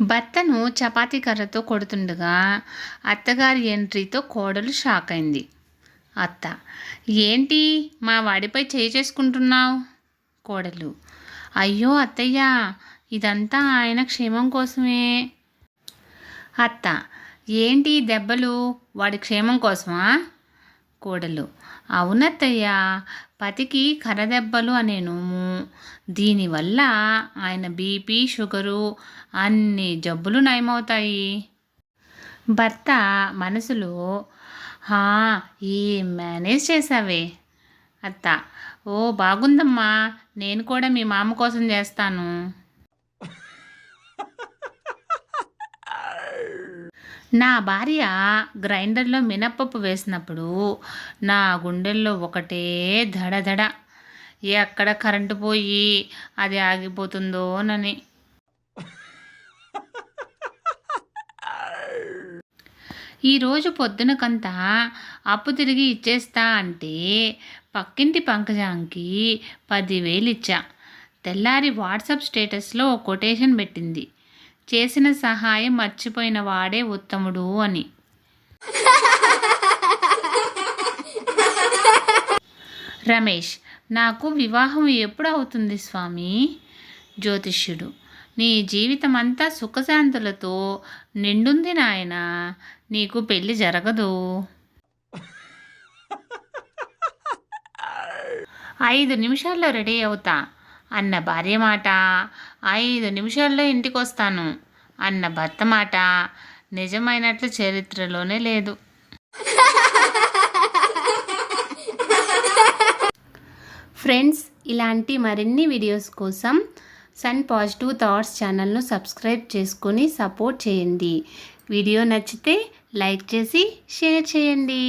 భర్తను చపాతీ కర్రతో కొడుతుండగా అత్తగారి ఎంట్రీతో కోడలు షాక్ అయింది. అత్త ఏంటి? మా వాడిపై చేయి చేసుకుంటున్నావు? కోడలు అయ్యో అత్తయ్య ఇదంతా ఆయన క్షేమం కోసమే. అత్త ఏంటి దెబ్బలు? వాడి క్షేమం కోసమా? కోడలు అవునత్తయ్య పతికి కరదెబ్బలు అనే నోము దీనివల్ల ఆయన బీపీ షుగరు అన్ని జబ్బులు నయమవుతాయి. భర్త మనసులో హా ఏ మేనేజ్ చేసావే అత్త. ఓ బాగుందమ్మా. నేను కూడా మీ మామ కోసం చేస్తాను. నా భార్య గ్రైండర్లో మినప్పప్పు వేసినప్పుడు నా గుండెల్లో ఒకటే దడదడ ఎక్కడ కరెంటు పోయి అది ఆగిపోతుందోనని. ఈరోజు పొద్దునకంతా అప్పు తిరిగి ఇచ్చేస్తా అంటే పక్కింటి పంకజాంకి పదివేలు ఇచ్చా తెల్లారి వాట్సాప్ స్టేటస్లో కొటేషన్ పెట్టింది. చేసిన సహాయం మర్చిపోయిన వాడే ఉత్తముడు అని. రమేష్ నాకు వివాహం ఎప్పుడు అవుతుంది స్వామి? జ్యోతిష్యుడు నీ జీవితం అంతా సుఖశాంతులతో నిండుంది నాయన నీకు పెళ్ళి జరగదు. ఐదు నిమిషాల్లో రెడీ అవుతా. అన్న భార్య మాట ఐదు నిమిషాల్లో ఇంటికి వస్తాను అన్న భర్త మాట నిజమైనట్లు చరిత్రలోనే లేదు. ఫ్రెండ్స్ ఇలాంటి మరిన్ని వీడియోస్ కోసం సన్ పాజిటివ్ థాట్స్ ఛానల్ను సబ్స్క్రైబ్ చేసుకొని సపోర్ట్ చేయండి. వీడియో నచ్చితే లైక్ చేసి షేర్ చేయండి.